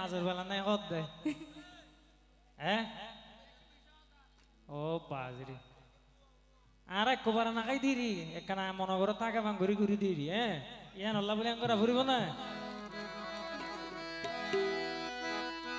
হাজার বেলা নাই হদ দে হ্যাঁ? ও বাজরি। আর এক কোবার না খাই দিরি একখানা মনে করে তাকে ভাঙ ঘুরি ঘুরি দিরি হ্যাঁ? ইয়ান হল্লা বলে আঙ্গরা ফুরিব না।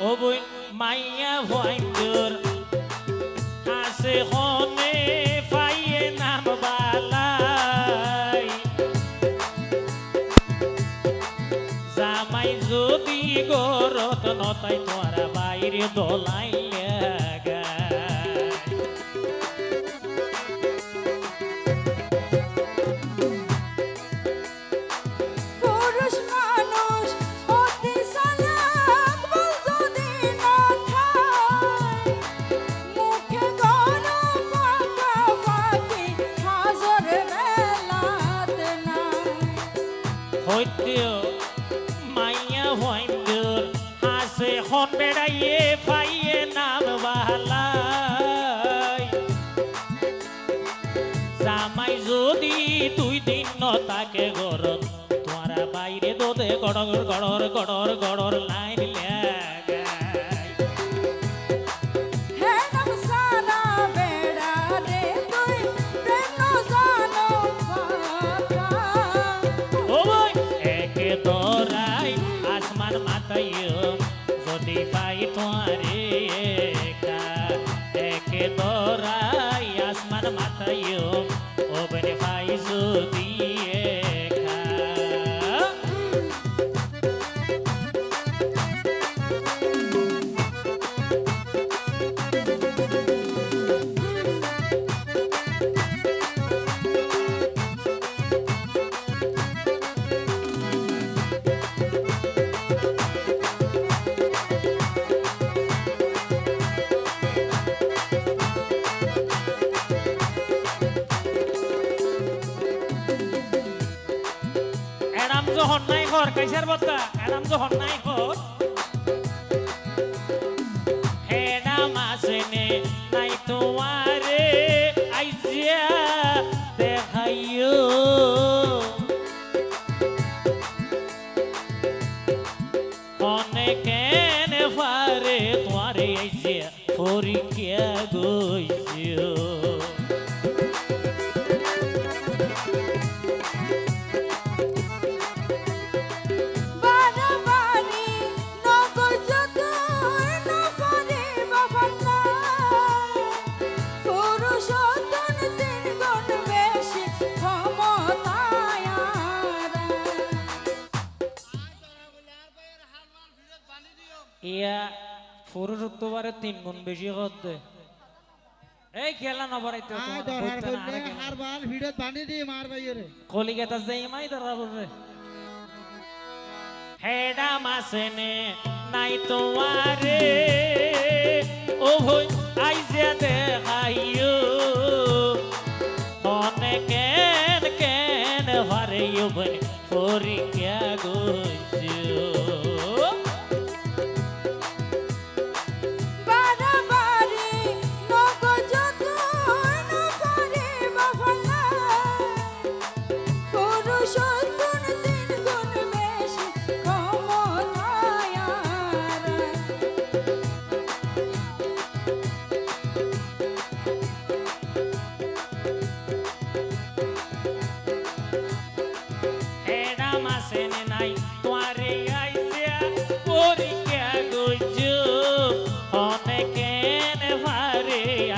ও বই, মাইয়া ভয়ঙ্কর হাসে হনে দোলাইলে হাসে হন বেড়াইয়ে পাইয়ে নাম বাহালাই। জামাই যদি দুই দিন তাকে গরত তোরা বাইরে দোদে গড়র গড়র গড়র গড়র লাইন লাগাই। হে নাম যদি পাই তোমারে একা। একে তোরাই আসমান মাতাইও ও বনে পাই যদি যখন নাই ঘর কাইসার বত্তা এরাম যখন নাই হেরাম আসেনে তোমারে আইজিয়া ইয়া পুরুষত্ববারে তিন গুণ বেশি হচ্ছে এই খেলা নবরাইতে ভিডিও দিয়ে মার বাইরে। কলিকাতা যাই মাই ধরা হেডা মাসেনে নাই তোমারে ও আইজা দেখাইও।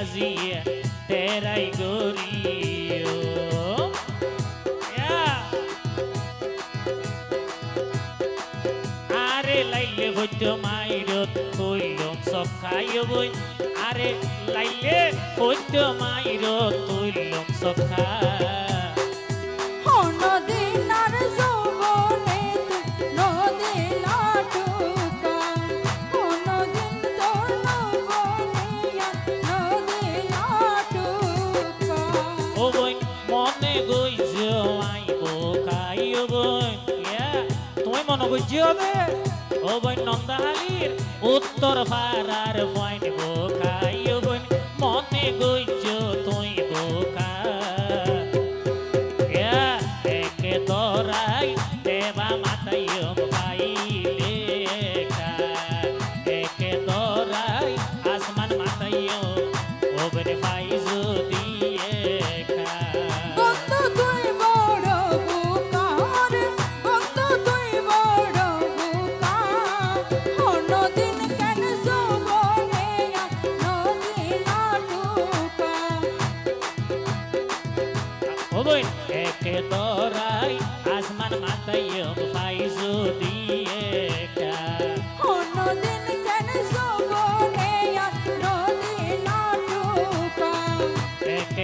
সাজিয়ে তেরাই গরিও আরে লাইলে হইত মাইরত কইলম সব খাইও বই। আরে লাইলে হইত মাইরত কইলম সব খাই। মন বুঝি হবে? ও বই নন্দাহারির উত্তর পাড়ার পয়েন্ট গোখাই